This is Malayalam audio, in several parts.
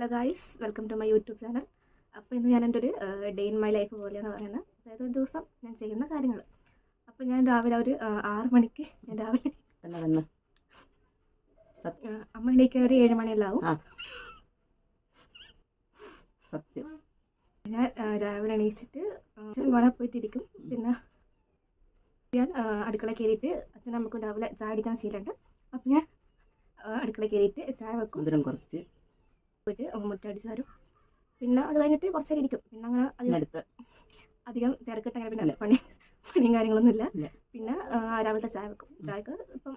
Hello guys welcome to my YouTube channel അപ്പോൾ ഇന്ന് ഞാൻ എന്റെ ഒരു ഡേ ഇൻ മൈ ലൈഫ് പോലെയെന്ന് പറയുന്നത്. അതായത് ഒരു ദിവസം ഞാൻ ചെയ്യുന്ന കാര്യങ്ങൾ. അപ്പോൾ ഞാൻ രാവിലെ ഒരു ആറ് മണിക്ക് ഞാൻ രാവിലെ അമ്മ എണീക്കാൻ ഒരു ഏഴ് മണിയെല്ലാം ആവും ആ. സത്യം. ഞാൻ രാവിലെ എണീച്ചിട്ട് വേണേൽ പോയിട്ടിരിക്കും. പിന്നെ ഞാൻ അടുക്കള കയറിയിട്ട് അച്ഛനും അമ്മക്കും രാവിലെ ചായ അടിക്കാൻ ശീലമുണ്ട്. അപ്പം ഞാൻ അടുക്കള കയറിയിട്ട് ചായ വെക്കും. കുറച്ച്. പോയിട്ട് മുറ്റടിച്ച് തരും പിന്നെ അത് കഴിഞ്ഞിട്ട് കുറച്ച് നേരം ഇരിക്കും. പിന്നെ അങ്ങനെ അധികം അടുത്ത അധികം തിരക്കിട്ട് അങ്ങനെ പിന്നെ പണി പണിയും കാര്യങ്ങളൊന്നും ഇല്ല. പിന്നെ രാവിലത്തെ ചായ വെക്കും. ചായക്ക് ഇപ്പം.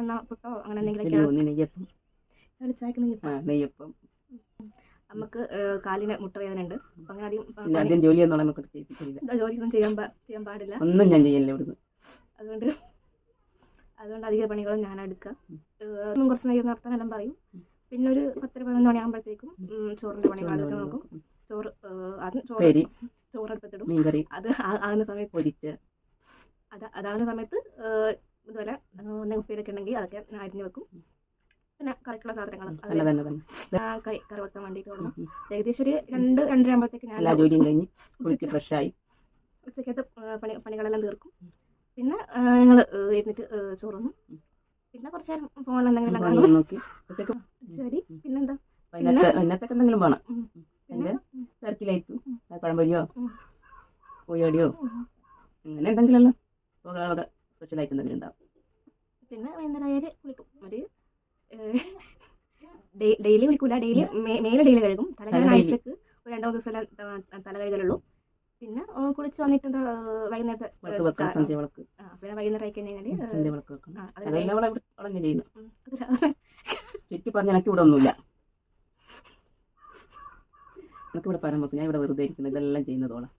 എന്നാ പുട്ടോ അങ്ങനെ എന്തെങ്കിലും ചായക്ക് നെയ്യപ്പം. നമുക്ക് കാലിന് മുട്ടവേദന ഉണ്ട് അപ്പം അങ്ങനെ അധികം ആദ്യം ജോലി ജോലിയൊന്നും ചെയ്യാൻ ചെയ്യാൻ പാടില്ല. ഒന്നും ഞാൻ ചെയ്യില്ല ഇവിടുന്ന്. അതുകൊണ്ട് അതുകൊണ്ട് അധിക പണികളും ഞാൻ എടുക്കുക. ഒന്നും കുറച്ച് നേരം നടത്താനെല്ലാം പറയും. പിന്നെ ഒരു പത്തര പതിനൊന്ന് മണിയാകുമ്പോഴത്തേക്കും അതൊക്കെ പണി നോക്കും. നോക്കും. ചോറ് ആ, ചോറ് ചോറെടുത്തിടും മീൻകറി. അത് ആകുന്ന സമയത്ത് പൊരിച്ച്. അത് അതാകുന്ന സമയത്ത് ഇതുപോലെ എന്തെങ്കിലും ഉപ്പേരൊക്കെ ഉണ്ടെങ്കിൽ അതൊക്കെ അരിഞ്ഞ് വെക്കും. പിന്നെ കറിക്കുള്ള സാധനങ്ങൾ കൈ കറി കറി വെക്കാൻ വേണ്ടിയിട്ട് തുടങ്ങും. ഏകദേശം ഒരു രണ്ട് രണ്ടര ആകുമ്പോഴത്തേക്ക് ഞാൻ എല്ലാ ജോലിയും കഴിഞ്ഞ് കുളിച്ച് ഫ്രഷായി ഉച്ചക്കത്തെ പണി പണികളെല്ലാം തീർക്കും. പിന്നെ ഞങ്ങൾ ഇരുന്നിട്ട് ചോറുന്നു പിന്നെ കുറച്ച് നേരം ഫോണിൽ എന്തെങ്കിലും നോക്കി ശരി. പിന്നെന്താ? വൈകുന്നേരത്തെ വൈകുന്നേരത്തൊക്കെ എന്തെങ്കിലും വേണം. എന്റെ. തിരക്കിലായിരിക്കും. പഴംപൊരിയോ. കോഴിയോടിയോ അങ്ങനെ എന്തെങ്കിലും വക സ്പെഷ്യലായിട്ട് എന്തെങ്കിലും ഉണ്ടാവും. പിന്നെ വൈകുന്നേരം കുളിക്കും. ഒരു ഡെയിലി കുളിക്കൂല. ഡെയിലി മേലെ ഡെയിലി കഴുകും. തല തല കഴുകാൻ daily. ആഴ്ചക്ക് ഒരു രണ്ടോ ദിവസം തല കഴുകലുള്ളൂ. പിന്നെ കുളിച്ച് വന്നിട്ട് വൈകുന്നേരത്തെ പിന്നെ വൈകുന്നേരം ആയി കഴിഞ്ഞാൽ ചുറ്റി പറഞ്ഞ എനിക്ക് ഇവിടെ ഒന്നുമില്ല എനിക്ക് ഇവിടെ പരമസ് ഞാൻ ഇവിടെ വെറുതെ ഇരിക്കുന്നത് ഇതെല്ലാം ചെയ്യുന്നതോളാം